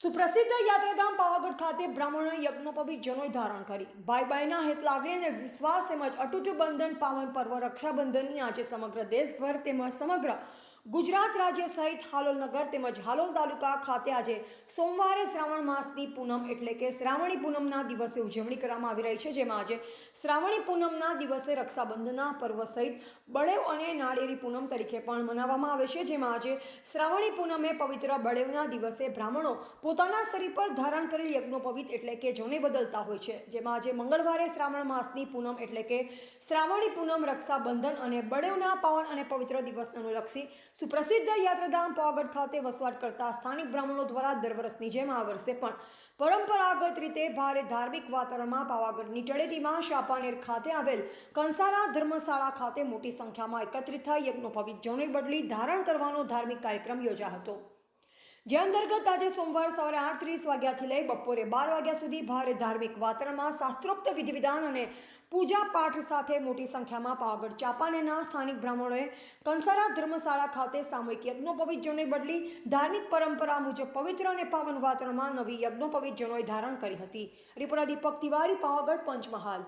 સુપ્રસિદ્ધ યાત્રાધામ પાવાગઢ ખાતે બ્રાહ્મણો યજ્ઞોપવિત જનોય ધારણ કરી. ભાઈ ભાઈના હિત લાગણી અને વિશ્વાસ તેમજ અતૂટ બંધન, પાવન પર્વ, રક્ષાબંધનની આજે સમગ્ર દેશભર તેમજ સમગ્ર ગુજરાત રાજ્ય સહિત હાલોલ નગર તેમજ હાલોલ તાલુકા ખાતે આજે સોમવારે શ્રાવણ માસની પૂનમ એટલે કે શ્રાવણી પૂનમના દિવસે ઉજવણી કરવામાં આવી રહી છે, જેમાં આજે શ્રાવણી પૂનમના દિવસે રક્ષાબંધનના પર્વ સહિત બળેવ અને નાળિયેરી પૂનમ તરીકે પણ મનાવવામાં આવે છે, જેમાં આજે શ્રાવણી પૂનમે પવિત્ર બળેવના દિવસે બ્રાહ્મણો પોતાના શરીર પર ધારણ કરેલ યજ્ઞોપવિત એટલે કે જોને બદલતા હોય છે, જેમાં આજે મંગળવારે શ્રાવણ માસની પૂનમ એટલે કે શ્રાવણી પૂનમ રક્ષાબંધન અને બળેવના પાવન અને પવિત્ર દિવસને અનુલક્ષી સુપ્રસિદ્ધ યાત્રાધામ પાવાગઢ ખાતે વસવાટ કરતા સ્થાનિક બ્રાહ્મણો દ્વારા દર વર્ષની જેમ આ વર્ષે પણ પરંપરાગત રીતે ભારે ધાર્મિક વાતાવરણમાં પાવાગઢની તળેટીમાં શાપાનેર ખાતે આવેલ કંસારા ધર્મશાળા ખાતે મોટી સંખ્યામાં એકત્રિત થઈ યજ્ઞોપવિત જૌની બદલી ધારણ કરવાનો ધાર્મિક કાર્યક્રમ યોજાયો હતો. જે અંતર્ગત આજે સોમવાર સવારે આઠ ત્રીસ વાગ્યાથી લઈ બપોરે બાર વાગ્યા સુધી ભારે ધાર્મિક વાતાવરણમાં શાસ્ત્રોક્ત વિધિવિધાન અને પૂજા પાઠ સાથે મોટી સંખ્યામાં પાવાગઢ ચાપાનેના સ્થાનિક બ્રાહ્મણોએ કંસારા ધર્મશાળા ખાતે સામૂહિક યજ્ઞોપવિત જનોઈ બદલી ધાર્મિક પરંપરા મુજબ પવિત્ર અને પાવન વાતાવરણમાં નવી યજ્ઞોપવિત જનોએ ધારણ કરી હતી. રિપોર્ટર દીપક તિવારી, પાવાગઢ, પંચમહાલ.